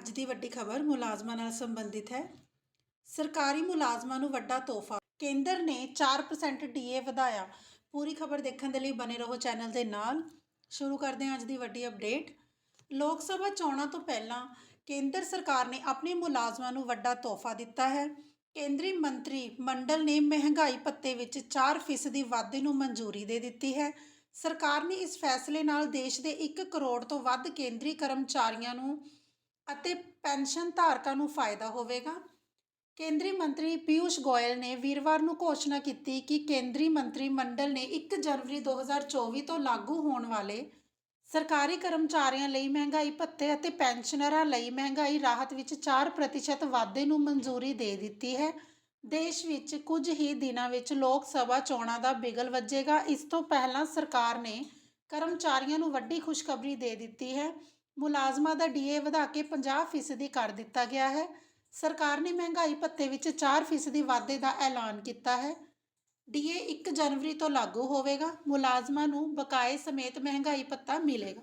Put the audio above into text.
ਅੱਜ ਦੀ ਵੱਡੀ ਖਬਰ ਮੁਲਾਜ਼ਮਾਂ ਨਾਲ ਸੰਬੰਧਿਤ ਹੈ। ਸਰਕਾਰੀ ਮੁਲਾਜ਼ਮਾਂ ਨੂੰ ਵੱਡਾ ਤੋਹਫਾ। ਕੇਂਦਰ ਨੇ 4% ਡੀਏ ਵਧਾਇਆ। ਪੂਰੀ ਖਬਰ ਦੇਖਣ ਦੇ ਲਈ ਬਨੇ ਰਹੋ ਚੈਨਲ ਦੇ ਨਾਲ। ਸ਼ੁਰੂ ਕਰਦੇ ਹਾਂ ਅੱਜ ਦੀ ਵੱਡੀ ਅਪਡੇਟ। ਲੋਕ ਸਭਾ ਚੋਣਾਂ ਤੋਂ ਪਹਿਲਾਂ ਕੇਂਦਰ ਸਰਕਾਰ ਨੇ ਆਪਣੇ ਮੁਲਾਜ਼ਮਾਂ ਨੂੰ ਵੱਡਾ ਤੋਹਫਾ ਦਿੱਤਾ ਹੈ। ਕੇਂਦਰੀ ਮੰਤਰੀ ਮੰਡਲ ਨੇ ਮਹਿੰਗਾਈ ਭੱਤੇ ਵਿੱਚ 4% ਵਾਧੇ ਨੂੰ ਮਨਜ਼ੂਰੀ ਦੇ ਦਿੱਤੀ ਹੈ। ਸਰਕਾਰ ਨੇ ਇਸ ਫੈਸਲੇ ਨਾਲ ਦੇਸ਼ ਦੇ 1 ਕਰੋੜ ਤੋਂ ਵੱਧ ਕੇਂਦਰੀ ਕਰਮਚਾਰੀਆਂ ਨੂੰ ਅਤੇ ਪੈਨਸ਼ਨ ਧਾਰਕਾਂ ਨੂੰ ਫਾਇਦਾ ਹੋਵੇਗਾ। ਕੇਂਦਰੀ ਮੰਤਰੀ ਪਿਊਸ਼ ਗੋਇਲ ਨੇ ਵੀਰਵਾਰ ਨੂੰ ਘੋਸ਼ਣਾ ਕੀਤੀ ਕਿ ਕੇਂਦਰੀ ਮੰਤਰੀ ਮੰਡਲ ਨੇ 1 ਜਨਵਰੀ 2024 ਤੋਂ ਲਾਗੂ ਹੋਣ ਵਾਲੇ ਸਰਕਾਰੀ ਕਰਮਚਾਰੀਆਂ ਲਈ ਮਹਿੰਗਾਈ ਭੱਤੇ ਅਤੇ ਪੈਨਸ਼ਨਰਾਂ ਲਈ ਮਹਿੰਗਾਈ ਰਾਹਤ ਵਿੱਚ 4% ਵਾਧੇ ਨੂੰ ਮਨਜ਼ੂਰੀ ਦੇ ਦਿੱਤੀ ਹੈ। ਦੇਸ਼ ਵਿੱਚ ਕੁਝ ਹੀ ਦਿਨਾਂ ਵਿੱਚ ਲੋਕ ਸਭਾ ਚੋਣਾਂ ਦਾ ਬਿਗਲ ਵੱਜੇਗਾ। ਇਸ ਤੋਂ ਪਹਿਲਾਂ ਸਰਕਾਰ ਨੇ ਕਰਮਚਾਰੀਆਂ ਨੂੰ ਵੱਡੀ ਖੁਸ਼ਖਬਰੀ ਦੇ ਦਿੱਤੀ ਹੈ। ਮੁਲਾਜ਼ਮਾਂ ਦਾ ਡੀਏ ਵਧਾ ਕੇ 50% ਕਰ ਦਿੱਤਾ ਗਿਆ ਹੈ। ਸਰਕਾਰ ਨੇ ਮਹਿੰਗਾਈ ਭੱਤੇ ਵਿੱਚ 4 ਫੀਸਦੀ ਵਾਧੇ ਦਾ ਐਲਾਨ ਕੀਤਾ ਹੈ। ਡੀਏ 1 ਜਨਵਰੀ ਤੋਂ ਲਾਗੂ ਹੋਵੇਗਾ। ਮੁਲਾਜ਼ਮਾਂ ਨੂੰ ਬਕਾਏ ਸਮੇਤ ਮਹਿੰਗਾਈ ਭੱਤਾ ਮਿਲੇਗਾ।